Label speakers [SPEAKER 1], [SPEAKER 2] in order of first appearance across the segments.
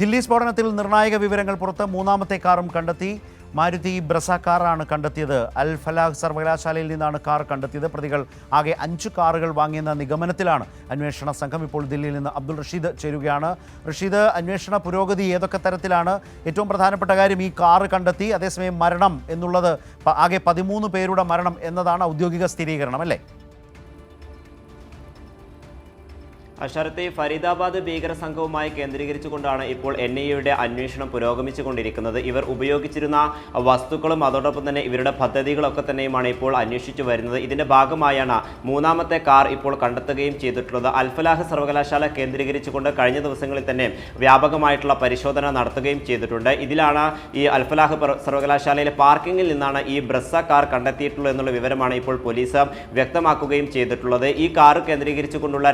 [SPEAKER 1] ദില്ലി സ്ഫോടനത്തിൽ നിർണായക വിവരങ്ങൾ പുറത്ത് മൂന്നാമത്തെ കാറും കണ്ടെത്തി. മാരുതി ബ്രസ കാറാണ് കണ്ടെത്തിയത്. അൽ ഫലാഹ് സർവകലാശാലയിൽ നിന്നാണ് കാർ കണ്ടെത്തിയത്. പ്രതികൾ ആകെ അഞ്ച് കാറുകൾ വാങ്ങിയെന്ന നിഗമനത്തിലാണ് അന്വേഷണ സംഘം ഇപ്പോൾ ദില്ലിയിൽ നിന്ന് അബ്ദുൾ റഷീദ് ചേരുകയാണ്. റഷീദ് അന്വേഷണ പുരോഗതി ഏതൊക്കെ തരത്തിലാണ്? ഏറ്റവും പ്രധാനപ്പെട്ട കാര്യം ഈ കാർ കണ്ടെത്തി അതേസമയം മരണം എന്നുള്ളത് ആകെ പതിമൂന്ന് പേരുടെ മരണം എന്നതാണ് ഔദ്യോഗിക സ്ഥിരീകരണം അല്ലേ?
[SPEAKER 2] അഷറത്തെ ഫരീദാബാദ് ഭീകര സംഘവുമായി കേന്ദ്രീകരിച്ചുകൊണ്ടാണ് ഇപ്പോൾ എൻ ഐ എയുടെ അന്വേഷണം പുരോഗമിച്ചുകൊണ്ടിരിക്കുന്നത്. ഇവർ ഉപയോഗിച്ചിരുന്ന വസ്തുക്കളും അതോടൊപ്പം തന്നെ ഇവരുടെ പദ്ധതികളൊക്കെ തന്നെയുമാണ് ഇപ്പോൾ അന്വേഷിച്ചു വരുന്നത്. ഇതിന്റെ ഭാഗമായാണ് മൂന്നാമത്തെ കാർ ഇപ്പോൾ കണ്ടെത്തുകയും ചെയ്തിട്ടുള്ളത്. അൽഫലാഹ് സർവകലാശാല കേന്ദ്രീകരിച്ചുകൊണ്ട് കഴിഞ്ഞ ദിവസങ്ങളിൽ തന്നെ വ്യാപകമായിട്ടുള്ള പരിശോധന നടത്തുകയും ചെയ്തിട്ടുണ്ട്. ഇതിലാണ് ഈ അൽഫലാഹ് സർവകലാശാലയിലെ പാർക്കിങ്ങിൽ നിന്നാണ് ഈ ബ്രസ കാർ കണ്ടെത്തിയിട്ടുള്ളത് എന്നുള്ള വിവരമാണ് ഇപ്പോൾ പോലീസ് വ്യക്തമാക്കുകയും ചെയ്തിട്ടുള്ളത്. ഈ കാർ കേന്ദ്രീകരിച്ചുകൊണ്ടുള്ള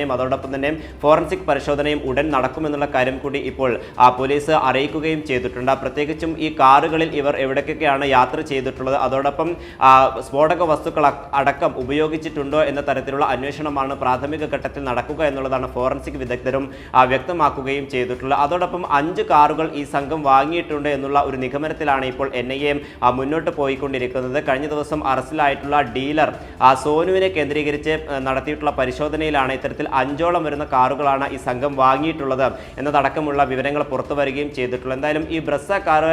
[SPEAKER 2] രാസപരിശോധനയും അതോടൊപ്പം തന്നെ ഫോറൻസിക് പരിശോധനയും ഉടൻ നടക്കുമെന്നുള്ള കാര്യം കൂടി ഇപ്പോൾ ആ പോലീസ് അറിയിക്കുകയും ചെയ്തിട്ടുണ്ട്. പ്രത്യേകിച്ചും ഈ കാറുകളിൽ ഇവർ എവിടേക്കൊക്കെയാണ് യാത്ര ചെയ്തിട്ടുള്ളത് അതോടൊപ്പം സ്ഫോടക വസ്തുക്കൾ അടക്കം ഉപയോഗിച്ചിട്ടുണ്ടോ എന്ന തരത്തിലുള്ള അന്വേഷണമാണ് പ്രാഥമിക ഘട്ടത്തിൽ നടക്കുക എന്നുള്ളതാണ് ഫോറൻസിക് വിദഗ്ധരും വ്യക്തമാക്കുകയും ചെയ്തിട്ടുള്ളത്. അതോടൊപ്പം അഞ്ച് കാറുകൾ ഈ സംഘം വാങ്ങിയിട്ടുണ്ട് എന്നുള്ള ഒരു നിഗമനത്തിലാണ് ഇപ്പോൾ എൻ ഐ എ മുന്നോട്ട് പോയിക്കൊണ്ടിരിക്കുന്നത്. കഴിഞ്ഞ ദിവസം അറസ്റ്റിലായിട്ടുള്ള ഡീലർ സോനുവിനെ കേന്ദ്രീകരിച്ച് നടത്തിയിട്ടുള്ള പരിശോധനയിലാണ് ഇത്തരത്തിൽ അഞ്ചോളം വരുന്ന കാറുകളാണ് ഈ സംഘം വാങ്ങിയിട്ടുള്ളത് എന്നതടക്കമുള്ള വിവരങ്ങൾ പുറത്തു വരികയും ചെയ്തിട്ടുള്ളത് എന്തായാലും ഈ ബ്രസ കാറ്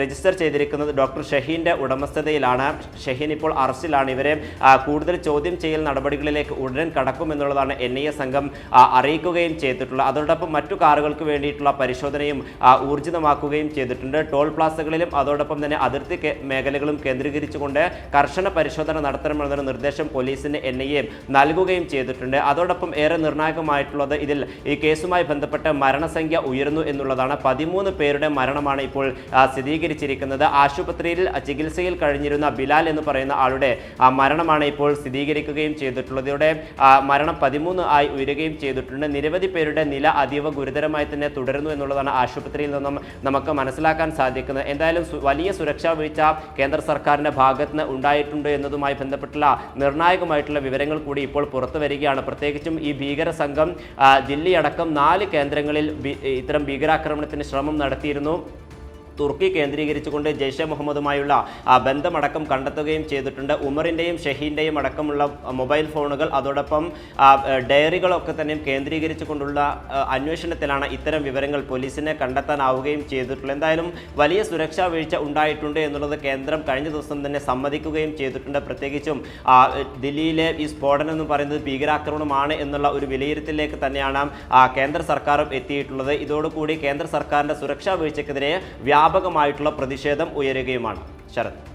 [SPEAKER 2] രജിസ്റ്റർ ചെയ്തിരിക്കുന്നത് ഡോക്ടർ ഷഹീന്റെ ഉടമസ്ഥതയിലാണ്. ഷഹീൻ ഇപ്പോൾ അറസ്റ്റിലാണ്. ഇവരെ കൂടുതൽ ചോദ്യം ചെയ്യൽ നടപടികളിലേക്ക് ഉടൻ കടക്കുമെന്നുള്ളതാണ് എൻ ഐ എ സംഘം അറിയിക്കുകയും ചെയ്തിട്ടുള്ളത്. അതോടൊപ്പം മറ്റു കാറുകൾക്ക് വേണ്ടിയിട്ടുള്ള പരിശോധനയും ഊർജിതമാക്കുകയും ചെയ്തിട്ടുണ്ട്. ടോൾ പ്ലാസകളിലും അതോടൊപ്പം തന്നെ അതിർത്തി മേഖലകളും കേന്ദ്രീകരിച്ചുകൊണ്ട് കർശന പരിശോധന നടത്തണമെന്നൊരു നിർദ്ദേശം പോലീസിന് എൻ ഐ എ നൽകുകയും ചെയ്തിട്ടുണ്ട്. അതോടൊപ്പം ഏറെ നിർണായകമായിട്ടുള്ളത് ഇതിൽ ഈ കേസുമായി ബന്ധപ്പെട്ട് മരണസംഖ്യ ഉയർന്നു എന്നുള്ളതാണ്. പതിമൂന്ന് പേരുടെ മരണമാണ് ഇപ്പോൾ സ്ഥിരീകരിച്ചിരിക്കുന്നത്. ആശുപത്രിയിൽ ചികിത്സയിൽ കഴിഞ്ഞിരുന്ന ബിലാൽ എന്ന് പറയുന്ന ആളുടെ മരണമാണ് ഇപ്പോൾ സ്ഥിരീകരിക്കുകയും ചെയ്തിട്ടുള്ളത്. ഇതോടെ മരണം പതിമൂന്ന് ആയി ഉയരുകയും ചെയ്തിട്ടുണ്ട്. നിരവധി പേരുടെ നില അതീവ ഗുരുതരമായി തന്നെ തുടരുന്നു എന്നുള്ളതാണ് ആശുപത്രിയിൽ നിന്നും നമുക്ക് മനസ്സിലാക്കാൻ സാധിക്കുന്നത്. എന്തായാലും വലിയ സുരക്ഷാ വീഴ്ച കേന്ദ്ര സർക്കാരിന്റെ ഭാഗത്ത് നിന്ന് ഉണ്ടായിട്ടുണ്ട് എന്നതുമായി ബന്ധപ്പെട്ടുള്ള നിർണായകമായിട്ടുള്ള വിവരങ്ങൾ കൂടി ഇപ്പോൾ പുറത്തു വരികയാണ്. പ്രത്യേകിച്ചും ഈ ഭീകര സംഘം ദില്ലി അടക്കം നാല് കേന്ദ്രങ്ങളിൽ ഇത്തരം ഭീകരാക്രമണത്തിന് ശ്രമം നടത്തിയിരുന്നു. തുർക്കി കേന്ദ്രീകരിച്ചുകൊണ്ട് ജയ്ഷെ മുഹമ്മദുമായുള്ള ബന്ധമടക്കം കണ്ടെത്തുകയും ചെയ്തിട്ടുണ്ട്. ഉമറിന്റെയും ഷഹീന്റെയും അടക്കമുള്ള മൊബൈൽ ഫോണുകൾ. അതോടൊപ്പം ഡയറികളൊക്കെ തന്നെ കേന്ദ്രീകരിച്ചുകൊണ്ടുള്ള അന്വേഷണത്തിലാണ് ഇത്തരം വിവരങ്ങൾ പോലീസിനെ കണ്ടെത്താനാവുകയും ചെയ്തിട്ടുള്ളത്. എന്തായാലും വലിയ സുരക്ഷാ വീഴ്ച ഉണ്ടായിട്ടുണ്ട് എന്നുള്ളത് കേന്ദ്രം കഴിഞ്ഞ ദിവസം തന്നെ സമ്മതിക്കുകയും ചെയ്തിട്ടുണ്ട്. പ്രത്യേകിച്ചും ദില്ലിയിലെ ഈ സ്ഫോടനം എന്ന് പറയുന്നത് ഭീകരാക്രമണമാണ് എന്നുള്ള ഒരു വിലയിരുത്തലിലേക്ക് തന്നെയാണ് കേന്ദ്ര സർക്കാരും എത്തിയിട്ടുള്ളത്. ഇതോടുകൂടി കേന്ദ്ര സർക്കാരിന്റെ സുരക്ഷാ വീഴ്ചക്കെതിരെ വ്യാപകമായിട്ടുള്ള പ്രതിഷേധം ഉയരുകയുമാണ്. ശരത്.